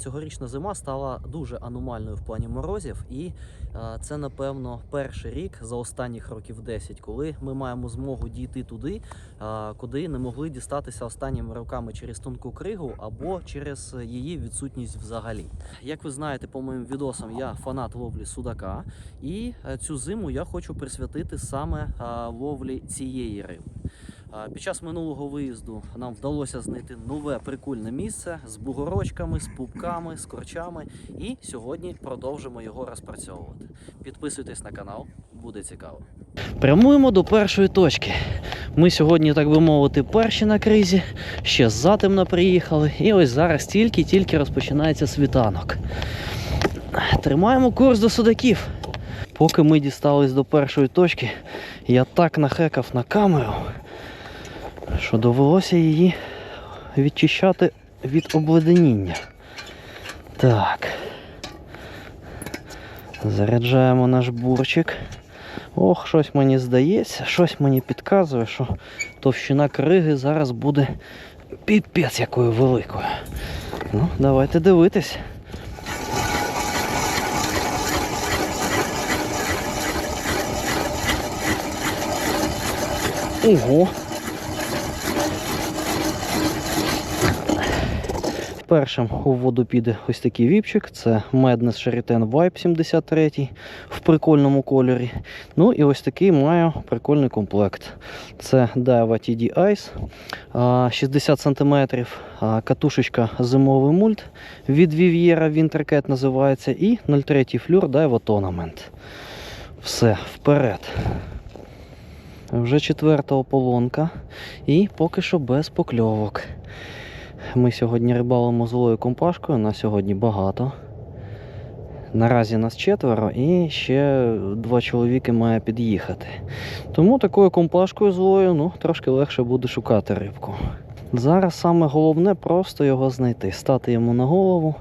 цьогорічна зима стала дуже аномальною в плані морозів, і е, це, напевно, перший рік за останніх років 10, коли ми маємо змогу дійти туди, е, куди не могли дістатися останніми роками через тонку кригу або через її відсутність взагалі. Як ви знаєте, по моїм відосам я фанат ловлі судака, і е, цю зиму я хочу присвятити саме ловлі цієї риби. Під час минулого виїзду нам вдалося знайти нове прикольне місце з бугорочками, з пупками, з корчами. І сьогодні продовжимо його розпрацьовувати. Підписуйтесь на канал, буде цікаво. Прямуємо до першої точки. Ми сьогодні, так би мовити, перші на кризі, ще затемно приїхали, і ось зараз тільки-тільки розпочинається світанок. Тримаємо курс до судаків. Поки ми дістались до першої точки, я так нахекав на камеру, що довелося її відчищати від обледеніння. Так. Заряджаємо наш бурчик. Ох, щось мені здається, щось мені підказує, що товщина криги зараз буде піпець якою великою. Ну, давайте дивитись. Ого. Першим у воду піде ось такий віпчик. Це Madness Sheraton Vibe 73 в прикольному кольорі. Ну і ось такий маю прикольний комплект. Це Daiwa TD Ice 60 см. Катушечка зимовий мульт від Viviera Wintercat називається. І 03 флюр Daiwa Tournament. Все, вперед. Вже четверта ополонка і поки що без покльовок. Ми сьогодні рибалимо злою компашкою, на сьогодні багато. Наразі нас четверо і ще два чоловіки має під'їхати. Тому такою компашкою злою ну, трошки легше буде шукати рибку. Зараз саме головне просто його знайти, стати йому на голову.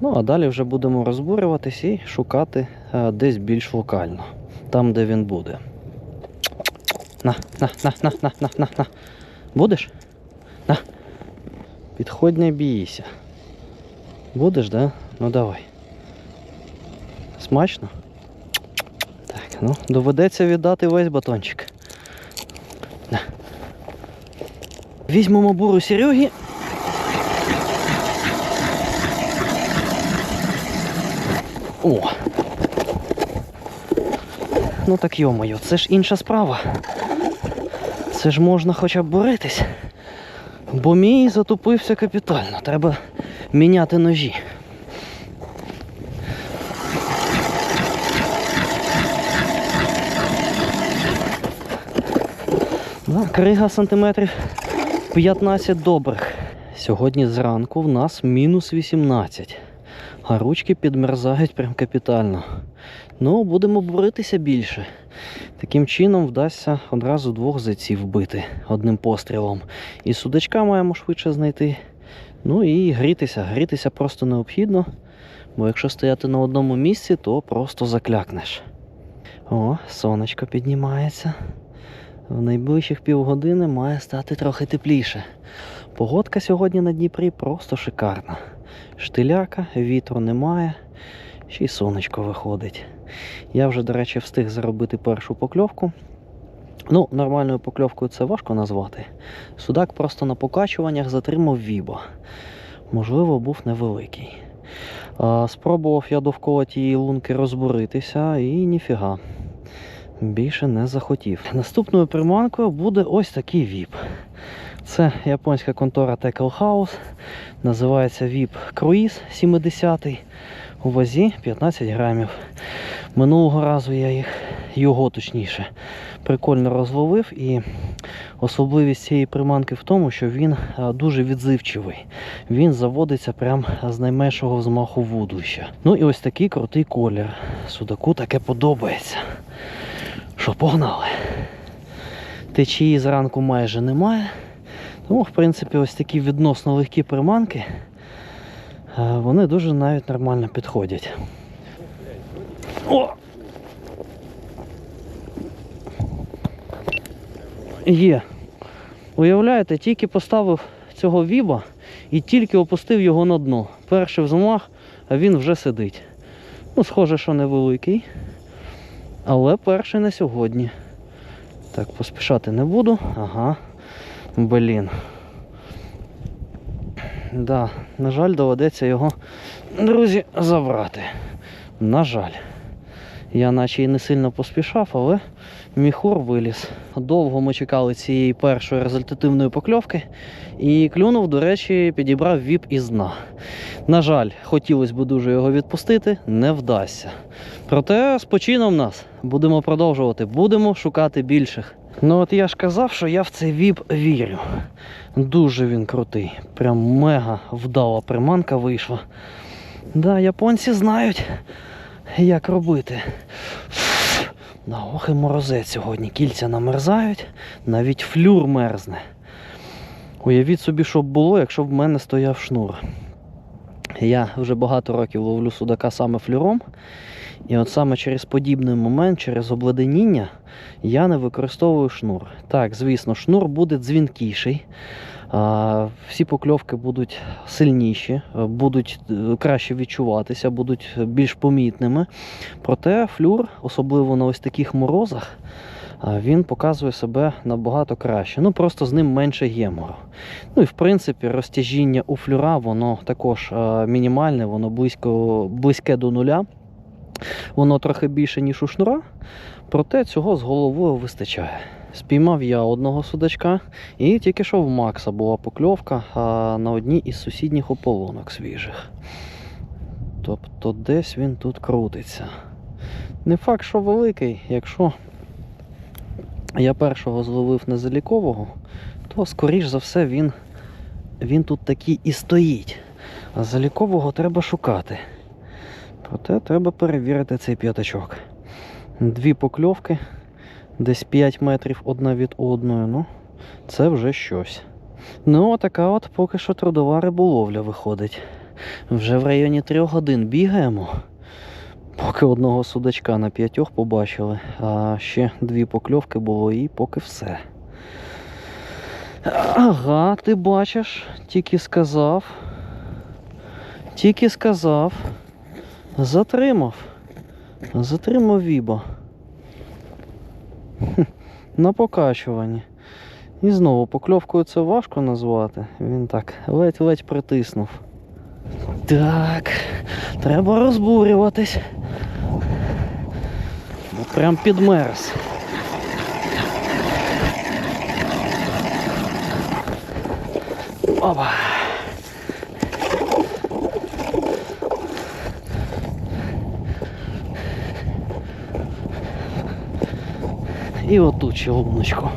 Ну а далі вже будемо розбурюватись і шукати е, десь більш локально, там де він буде. На, на, на, на, на, на, на, на. Будеш? На. Підходь, не бійся. Будеш, да? Ну давай. Смачно? Так, ну, доведеться віддати весь батончик. На. Візьмемо буру Сереги. О! Ну так йомою, це ж інша справа. Це ж можна хоча б боритись. Бо мій затупився капітально. Треба міняти ножі. Да, крига сантиметрів 15 добрих. Сьогодні зранку в нас мінус 18. А ручки підмерзають прям капітально. Ну, будемо боритися більше. Таким чином вдасться одразу двох зайців вбити одним пострілом. І судачка маємо швидше знайти. Ну і грітися. Грітися просто необхідно. Бо якщо стояти на одному місці, то просто заклякнеш. О, сонечко піднімається. В найближчих півгодини має стати трохи тепліше. Погодка сьогодні на Дніпрі просто шикарна. Штиляка, вітру немає, ще й сонечко виходить. Я вже, до речі, встиг заробити першу покльовку. Ну, нормальною покльовкою це важко назвати. Судак просто на покачуваннях затримав віба. Можливо, був невеликий. А, спробував я довкола тієї лунки розбуритися і ніфіга. Більше не захотів. Наступною приманкою буде ось такий віп. Це японська контора Tackle House. Називається VIP Cruise 70 у вазі 15 грамів. Минулого разу я їх, його точніше, прикольно розловив. І особливість цієї приманки в тому, що він дуже відзивчивий. Він заводиться прямо з найменшого взмаху вудлища. Ну і ось такий крутий колір. Судаку таке подобається. Що, погнали? Течії зранку майже немає. Тому, в принципі, ось такі відносно легкі приманки, е, вони дуже навіть нормально підходять. О! Є. Уявляєте, тільки поставив цього віба і тільки опустив його на дно. перший взмах, а він вже сидить. Ну, схоже, що невеликий. Але перший на сьогодні. Так, поспішати не буду. Ага. Блін. Да, на жаль, доведеться його, друзі, забрати. На жаль. Я наче і не сильно поспішав, але міхур виліз. Довго ми чекали цієї першої результативної покльовки. І клюнув, до речі, підібрав віп із дна. На жаль, хотілося б дуже його відпустити, не вдасться. Проте з почином нас будемо продовжувати, будемо шукати більших. Ну от я ж казав, що я в цей віп вірю. Дуже він крутий. Прям мега вдала приманка вийшла. Да, японці знають, як робити. На ох і морозець сьогодні. Кільця намерзають, навіть флюр мерзне. Уявіть собі, що б було, якщо б в мене стояв шнур. Я вже багато років ловлю судака саме флюром. І от саме через подібний момент, через обледеніння, я не використовую шнур. Так, звісно, шнур буде дзвінкіший. Всі покльовки будуть сильніші, будуть е, краще відчуватися, будуть більш помітними. Проте флюр, особливо на ось таких морозах, він показує себе набагато краще. Ну просто з ним менше гемору. Ну і в принципі розтяжіння у флюра воно також мінімальне, воно близько, близьке до нуля. Воно трохи більше, ніж у шнура, проте цього з головою вистачає. Спіймав я одного судачка, і тільки що в Макса була покльовка а, на одній із сусідніх ополонок свіжих. Тобто десь він тут крутиться. Не факт, що великий, якщо я першого зловив незалікового, то скоріш за все він, він тут такий і стоїть. А залікового треба шукати. Проте треба перевірити цей п'ятачок. Дві покльовки, десь 5 метрів одна від одної. Ну, це вже щось. Ну, така от поки що трудова риболовля виходить. Вже в районі трьох годин бігаємо. Поки одного судачка на п'ятьох побачили, а ще дві покльовки було і поки все. Ага, ти бачиш, тільки сказав. Тільки сказав. Затримав. Затримав Віба. Хм, На покачуванні. І знову покльовкою це важко назвати. Він так ледь-ледь притиснув. Так, треба розбурюватись. Прям підмерз. Опа. І отут ще луночку.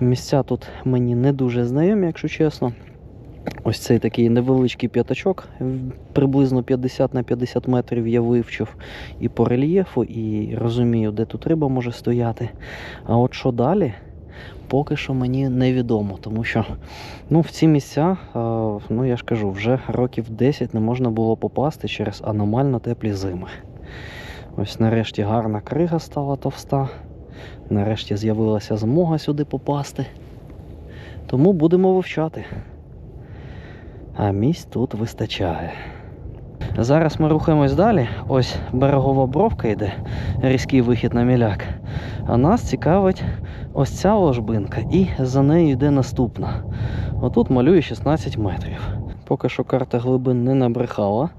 Місця тут мені не дуже знайомі, якщо чесно. Ось цей такий невеличкий п'ятачок, приблизно 50 на 50 метрів я вивчив і по рельєфу, і розумію, де тут риба може стояти. А от що далі, поки що мені невідомо, тому що ну, в ці місця, е, ну я ж кажу, вже років 10 не можна було попасти через аномально теплі зими. Ось нарешті гарна крига стала товста. Нарешті з'явилася змога сюди попасти. Тому будемо вивчати. А місць тут вистачає. Зараз ми рухаємось далі. Ось берегова бровка йде, різкий вихід на міляк. А нас цікавить ось ця ложбинка, і за нею йде наступна. Отут малює 16 метрів. Поки що карта глибин не набрехала.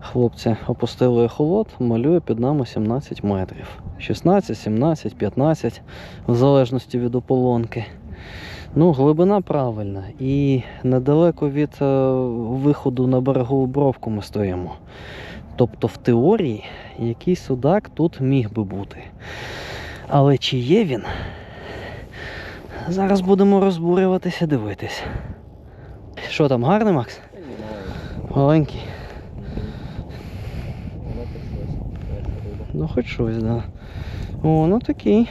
Хлопці опустили ехолот, малює під нами 17 метрів. 16, 17, 15, в залежності від ополонки. Ну, глибина правильна. І недалеко від е, виходу на берегову бровку ми стоїмо. Тобто, в теорії, якийсь судак тут міг би бути. Але чи є він? Зараз будемо розбурюватися, дивитись. Що там, гарний, Макс? Маленький. Ну, хоч щось, так. Да. О, ну такий.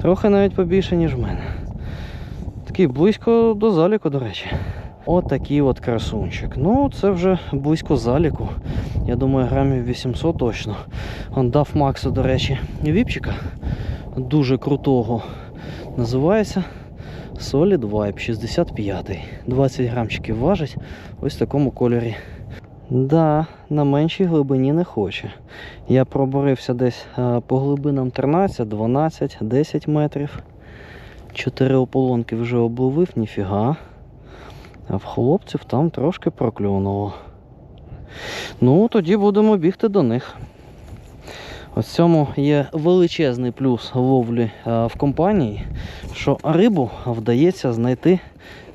Трохи навіть побільше, ніж в мене. Такий близько до заліку, до речі. Отакий от красунчик. Ну, це вже близько заліку. Я думаю, грамів 800 точно. Он дав Максу, до речі, віпчика дуже крутого. Називається Solid Vibe 65. 20 грамчиків важить. Ось в такому кольорі. Да, на меншій глибині не хоче. Я проборився десь е, по глибинам 13, 12, 10 метрів. Чотири ополонки вже обловив, ніфіга. А в хлопців там трошки проклюнуло. Ну, тоді будемо бігти до них. Ось в цьому є величезний плюс ловлі е, в компанії, що рибу вдається знайти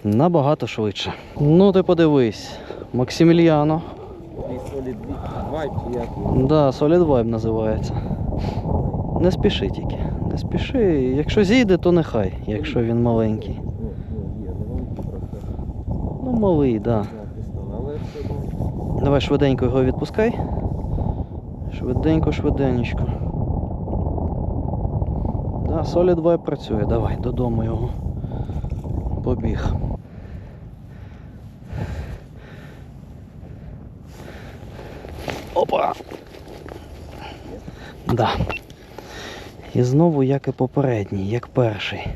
набагато швидше. Ну, ти подивись, Максимільяно. Да, Solid Vibe називається. Не спіши тільки. Не спіши. Якщо зійде, то нехай, якщо він маленький. Ну, малий, так. Да. Давай швиденько його відпускай. Швиденько, швиденько. Да, Solid Vibe працює. Давай, додому його. Побіг. Опа! Да. І знову, як і попередній, як перший.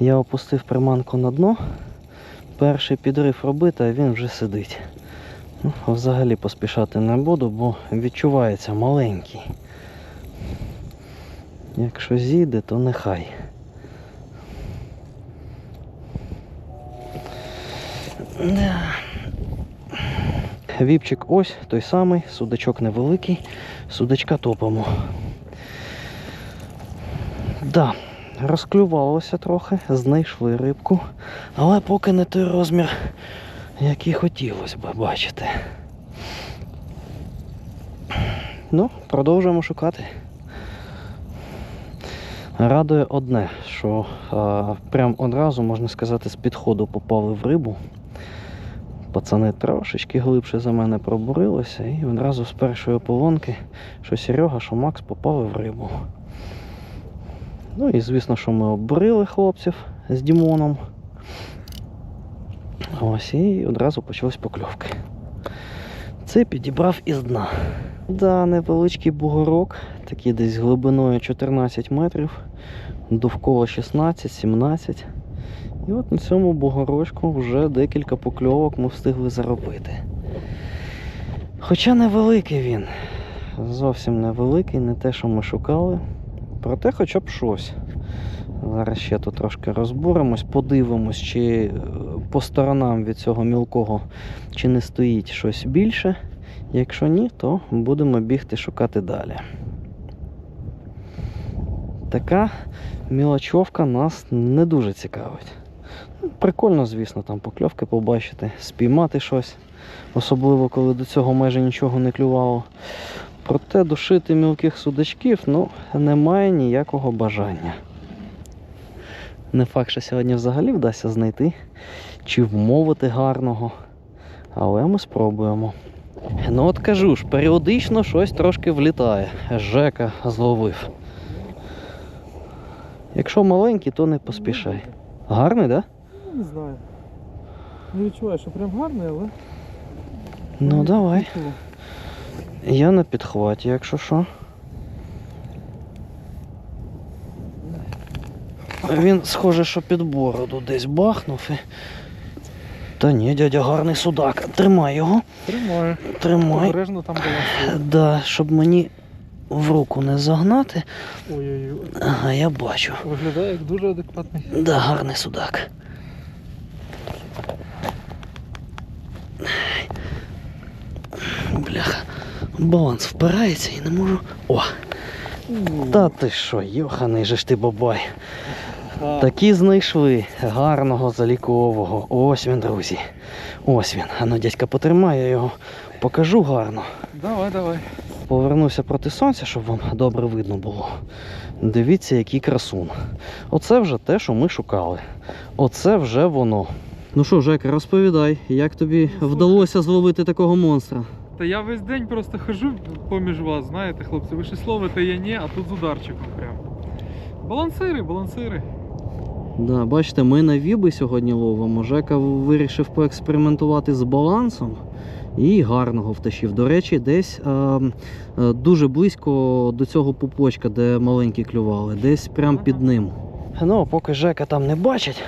Я опустив приманку на дно. Перший підрив робити, а він вже сидить. Взагалі поспішати не буду, бо відчувається маленький. Якщо зійде, то нехай. Да. Віпчик ось той самий, судачок невеликий, судачка топимо. Да, розклювалося трохи, знайшли рибку, але поки не той розмір, який хотілося б бачити. Ну, продовжуємо шукати. Радує одне, що а, прям одразу, можна сказати, з підходу попали в рибу. Пацани трошечки глибше за мене пробурилися і одразу з першої ополонки, що Серега, що Макс попали в рибу. Ну і звісно, що ми оббурили хлопців з Дімоном. Ось і одразу почались покльовки. Це підібрав із дна. Да, невеличкий бугорок, такий десь глибиною 14 метрів, довкола 16-17. І от на цьому бугорочку вже декілька покльовок ми встигли заробити. Хоча невеликий він. Зовсім невеликий, не те, що ми шукали. Проте хоча б щось. Зараз ще тут трошки розбуремось, подивимось, чи е, по сторонам від цього мілкого чи не стоїть щось більше. Якщо ні, то будемо бігти шукати далі. Така мілочовка нас не дуже цікавить. Прикольно, звісно, там покльовки побачити, спіймати щось, особливо коли до цього майже нічого не клювало. Проте душити мілких судачків ну, немає ніякого бажання. Не факт, що сьогодні взагалі вдасться знайти чи вмовити гарного. Але ми спробуємо. Ну от кажу ж, періодично щось трошки влітає. Жека зловив. Якщо маленький, то не поспішай. Гарний, так? Да? Ну, не знаю. Не відчуваю, що прям гарний, але. Ну давай. Я на підхваті, якщо що. Він схоже, що під бороду десь бахнув і. Та ні, дядя, гарний судак. Тримай його. Тримаю. Тримай. Обережно там балансує. Да, щоб мені в руку не загнати. Ой-ой-ой. Ага, я бачу. Виглядає як дуже адекватний. Да, гарний судак. Бляха. Баланс впирається і не можу. О! Та ти що, йоханий же ж ти бабай. Так. Такі знайшли гарного залікового. Ось він, друзі. Ось він. А ну, дядька, потримай, я його покажу гарно. Давай, давай. Повернуся проти сонця, щоб вам добре видно було. Дивіться, який красун. Оце вже те, що ми шукали. Оце вже воно. Ну що, Жека, розповідай, як тобі вдалося зловити такого монстра? Та я весь день просто хожу поміж вас, знаєте, хлопці, ви щось ловите, я ні, а тут з ударчиком прям. Балансири, балансири. Да, бачите, ми на віби сьогодні ловимо. Жека вирішив поекспериментувати з балансом і гарного втащив. До речі, десь е, е, дуже близько до цього пупочка, де маленькі клювали, десь прямо під ним. Ну, поки Жека там не бачить,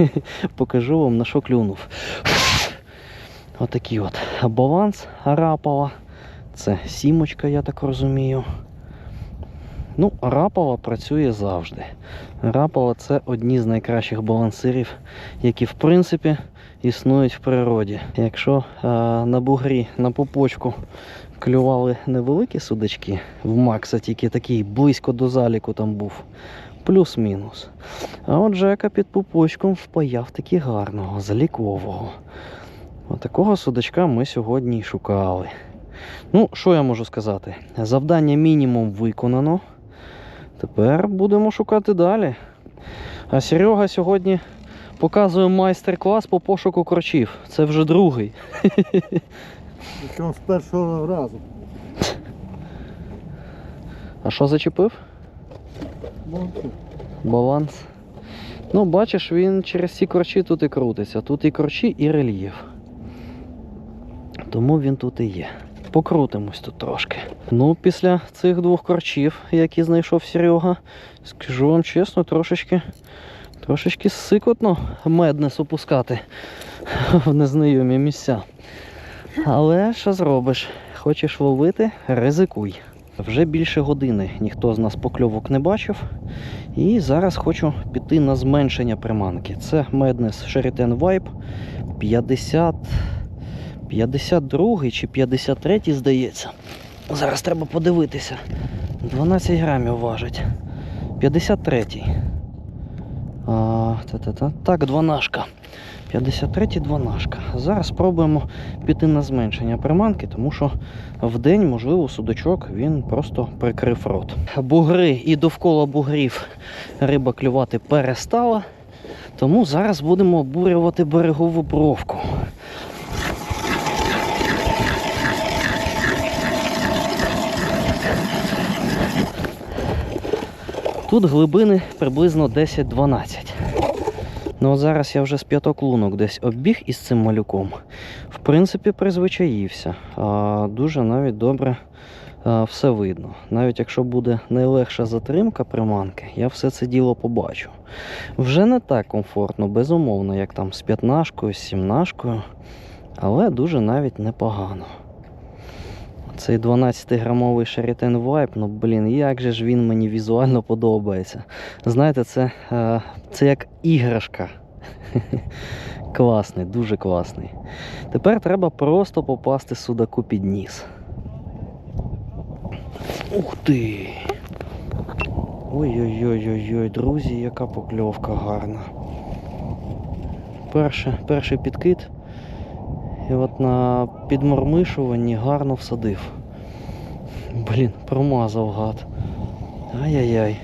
покажу вам на що клюнув. Отакий от баланс Арапова. Це сімочка, я так розумію. Ну, Рапова працює завжди. Рапова це одні з найкращих балансирів, які в принципі існують в природі. Якщо е, на бугрі, на пупочку клювали невеликі судачки, в Макса тільки такий близько до заліку там був, плюс-мінус. А от Жека під пупочком впаяв таки гарного, залікового. Отакого судачка ми сьогодні й шукали. Ну, що я можу сказати? Завдання мінімум виконано. Тепер будемо шукати далі. А Серега сьогодні показує майстер-клас по пошуку корчів. Це вже другий. Причому з першого разу. А що зачепив? Баланс. Ну, бачиш, він через ці корчі тут і крутиться. Тут і корчі, і рельєф. Тому він тут і є. Покрутимось тут трошки. Ну, після цих двох корчів, які знайшов Серега, скажу вам чесно, трошечки, трошечки сикотно меднес опускати в незнайомі місця. Але що зробиш? Хочеш ловити, ризикуй. Вже більше години ніхто з нас покльовок не бачив. І зараз хочу піти на зменшення приманки. Це Madness Sheraton Vibe 50. 52 чи 53, здається. Зараз треба подивитися. 12 грамів важить. 53. А, та-та-та. Так, дванашка. 53 дванашка. Зараз спробуємо піти на зменшення приманки, тому що в день, можливо, судачок він просто прикрив рот. Бугри і довкола бугрів риба клювати перестала. Тому зараз будемо обурювати берегову бровку. Тут глибини приблизно 10-12. Ну от зараз я вже з п'яток лунок десь оббіг із цим малюком. В принципі, призвичаївся. А, дуже навіть добре а, все видно. Навіть якщо буде найлегша затримка приманки, я все це діло побачу. Вже не так комфортно, безумовно, як там з п'ятнашкою, з сімнашкою, але дуже навіть непогано. Цей 12-грамовий Sheraton Vibe, ну блін, як же ж він мені візуально подобається. Знаєте, це, е, це як іграшка. класний, дуже класний. Тепер треба просто попасти судаку під ніс. Ух ти! Ой-ой-ой-ой-ой, друзі, яка покльовка гарна. Перше, перший підкид. І от на підмормишуванні гарно всадив. Блін, промазав гад. Ай-яй-яй.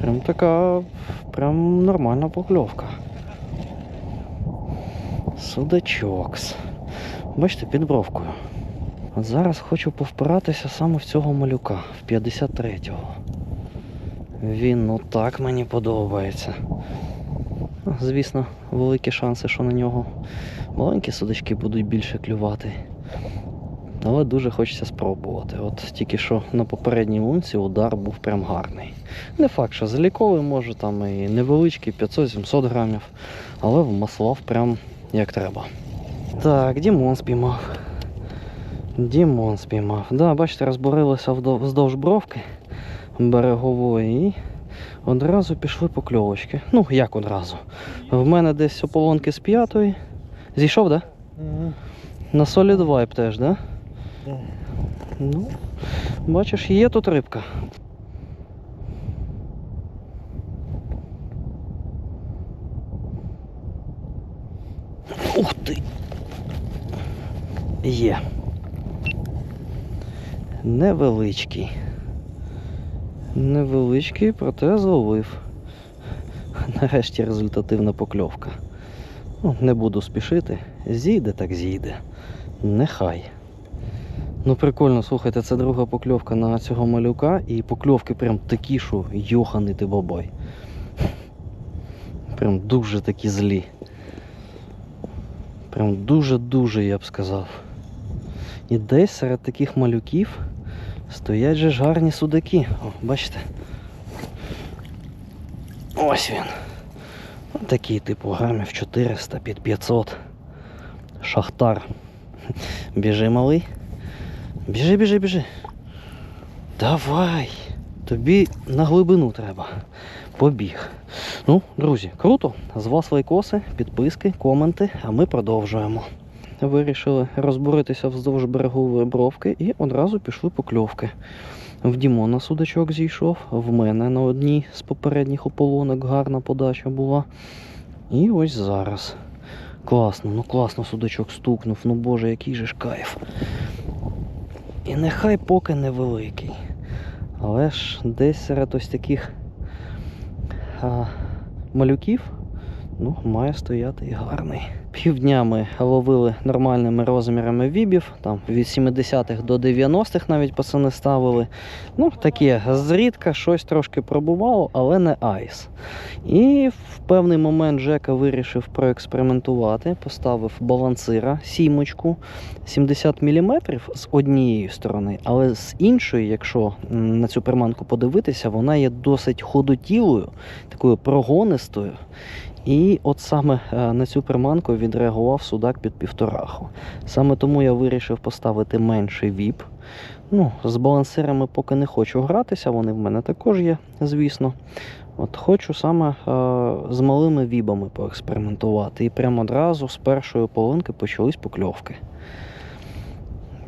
Прям така. Прям нормальна покльовка. Судачокс. Бачите, під бровкою. От зараз хочу повпиратися саме в цього малюка, в 53-го. Він ну так мені подобається. Звісно, великі шанси, що на нього маленькі судачки будуть більше клювати. Але дуже хочеться спробувати. От тільки що на попередній лунці удар був прям гарний. Не факт, що заліковий може там і невеличкий, 500-700 грамів, але вмаслав прям як треба. Так, Дімон спіймав. Дімон спіймав. Да, бачите, розборилися вздовж бровки берегової і одразу пішли покльовочки. Ну, як одразу. В мене десь ополонки з п'ятої. Зійшов, так? Да? Ага. На Solid Vibe теж, да? Да. Ну, бачиш, є тут рибка. Ух ти! Є. Невеличкий. Невеличкий, проте зловив. Нарешті результативна покльовка. Ну, не буду спішити. Зійде так зійде. Нехай. Ну прикольно, слухайте, це друга покльовка на цього малюка, і покльовки прям такі, що йоханий ти бабай. Прям дуже такі злі. Прям дуже-дуже, я б сказав. І десь серед таких малюків стоять же ж гарні судаки. О, бачите? Ось він. Ось Такий, типу, грамів 400 під 500. Шахтар. Біжи, малий. Біжи, біжи, біжи. Давай. Тобі на глибину треба. Побіг. Ну, друзі, круто. З вас лайкоси, підписки, коменти, а ми продовжуємо. Вирішили розбуритися вздовж берегової бровки і одразу пішли покльовки. В Дімона судачок зійшов, в мене на одній з попередніх ополонок гарна подача була. І ось зараз. Класно, ну класно судачок стукнув. Ну боже, який же ж кайф. І нехай поки невеликий. Але ж десь серед ось таких а, малюків ну, має стояти і гарний. Півдня ми ловили нормальними розмірами вібів, там від 70-х до 90-х навіть пацани ставили. Ну, таке зрідка щось трошки пробувало, але не айс. І в певний момент Жека вирішив проекспериментувати, поставив балансира, сімочку 70 мм з однієї сторони, але з іншої, якщо на цю приманку подивитися, вона є досить ходотілою, такою прогонистою. І от саме е, на цю приманку відреагував судак під півтораху. Саме тому я вирішив поставити менший віп. Ну, з балансирами поки не хочу гратися, вони в мене також є, звісно. От хочу саме е, з малими вібами поекспериментувати. І прямо одразу з першої полинки почались покльовки.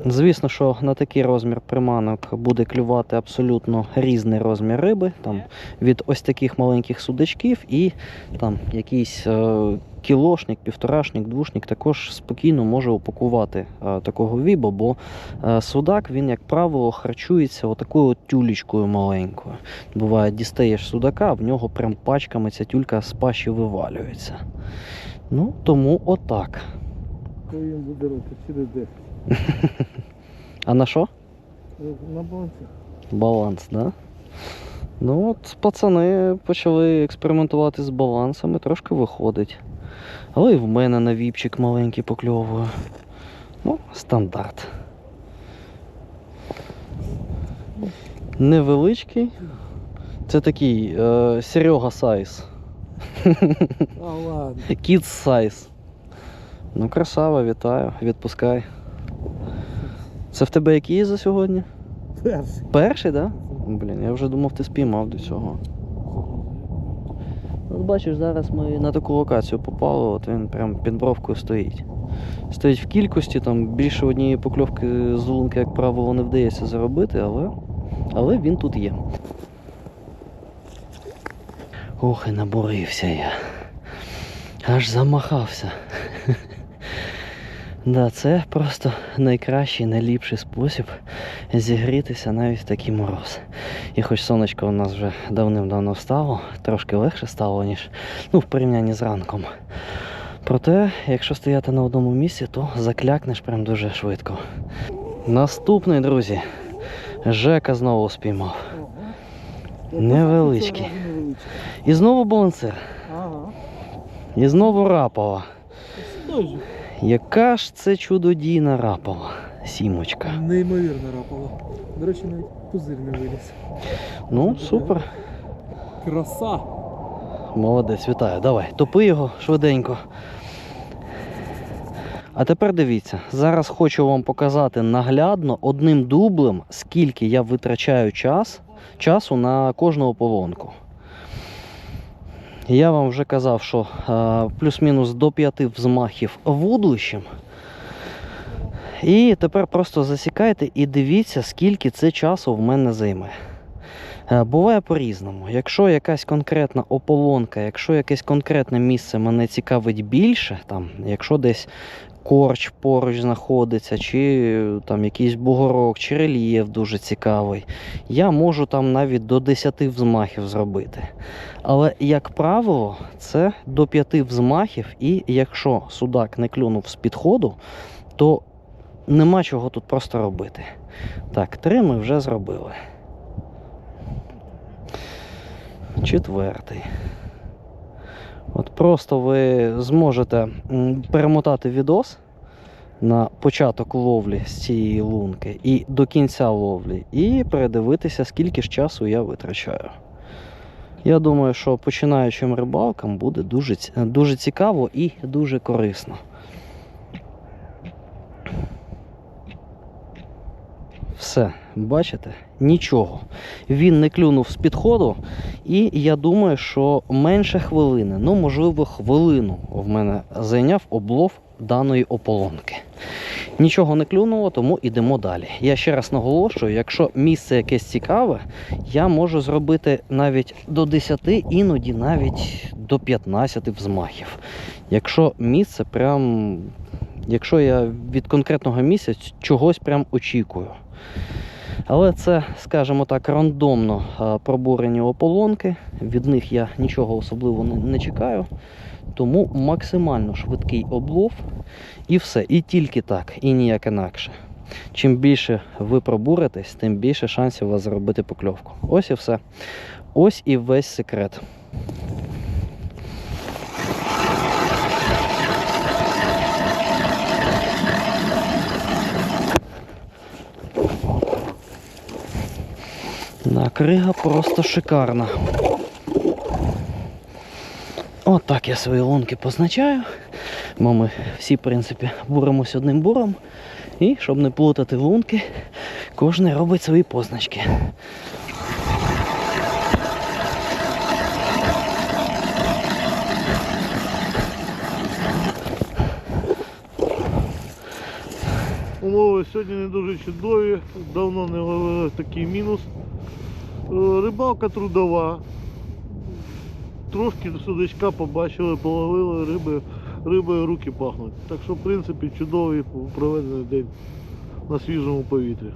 Звісно, що на такий розмір приманок буде клювати абсолютно різний розмір риби, там від ось таких маленьких судачків і там якийсь е, кілошник, півторашник, двушник також спокійно може упакувати е, такого віба, бо е, судак він, як правило, харчується отакою от тюлечкою маленькою. Буває, дістаєш судака, в нього прям пачками ця тюлька з пащі вивалюється. Ну, тому отак. Він буде через 10. А на що? На балансі. Баланс, да? Ну от пацани почали експериментувати з балансами, трошки виходить. Але і в мене на віпчик маленький покльовує. Ну, стандарт. Невеличкий. Це такий е, Серега сайз. Кіт сайз. Ну, красава, вітаю, відпускай. Це в тебе який за сьогодні? Перший. Перший, так? Да? Блін, я вже думав, ти спіймав до цього. От бачиш, зараз ми на таку локацію попали, от він прям під бровкою стоїть. Стоїть в кількості, там більше однієї покльовки з лунки, як правило, не вдається заробити, але, але він тут є. Ох, і набурився я. Аж замахався. Да, це просто найкращий, найліпший спосіб зігрітися навіть в такий мороз. І хоч сонечко у нас вже давним-давно встало, трошки легше стало, ніж ну, в порівнянні з ранком. Проте, якщо стояти на одному місці, то заклякнеш прям дуже швидко. Наступний, друзі, Жека знову спіймав. Невеличкий. І знову балансир. І знову рапова. Яка ж це чудодійна рапова, сімочка. Неймовірно рапало. До речі, навіть пузир не виліз. Ну, супер. Краса. Молодець, вітаю. Давай, топи його швиденько. А тепер дивіться, зараз хочу вам показати наглядно одним дублем, скільки я витрачаю час, часу на кожну ополонку. Я вам вже казав, що е, плюс-мінус до 5 взмахів вудлищем. І тепер просто засікайте і дивіться, скільки це часу в мене займе. Е, Буває по-різному. Якщо якась конкретна ополонка, якщо якесь конкретне місце мене цікавить більше, там, якщо десь корч поруч знаходиться, чи там якийсь бугорок, чи рельєф дуже цікавий, я можу там навіть до 10 взмахів зробити. Але, як правило, це до 5 взмахів, і якщо судак не клюнув з підходу, то нема чого тут просто робити. Так, три ми вже зробили. Четвертий. От просто ви зможете перемотати відос на початок ловлі з цієї лунки і до кінця ловлі, і передивитися, скільки ж часу я витрачаю. Я думаю, що починаючим рибалкам буде дуже, дуже цікаво і дуже корисно. Все, бачите? Нічого. Він не клюнув з підходу, і я думаю, що менше хвилини, ну можливо, хвилину в мене зайняв облов даної ополонки. Нічого не клюнуло, тому йдемо далі. Я ще раз наголошую, якщо місце якесь цікаве, я можу зробити навіть до 10, іноді навіть до 15 взмахів. Якщо місце прям. Якщо я від конкретного місця чогось прям очікую. Але це, скажімо так, рандомно пробурені ополонки. Від них я нічого особливо не, чекаю. Тому максимально швидкий облов і все. І тільки так, і ніяк інакше. Чим більше ви пробуритесь, тим більше шансів у вас зробити покльовку. Ось і все. Ось і весь секрет. Да, крига просто шикарна. Отак я свої лунки позначаю. Бо ми всі, в принципі, буремось одним буром. І щоб не плутати лунки, кожен робить свої позначки. Умови сьогодні не дуже чудові, давно не ловили такий мінус. Е, Рибалка трудова. Трошки судочка побачили, половили риби, рибою руки пахнуть. Так що, в принципі, чудовий проведений день на свіжому повітрі.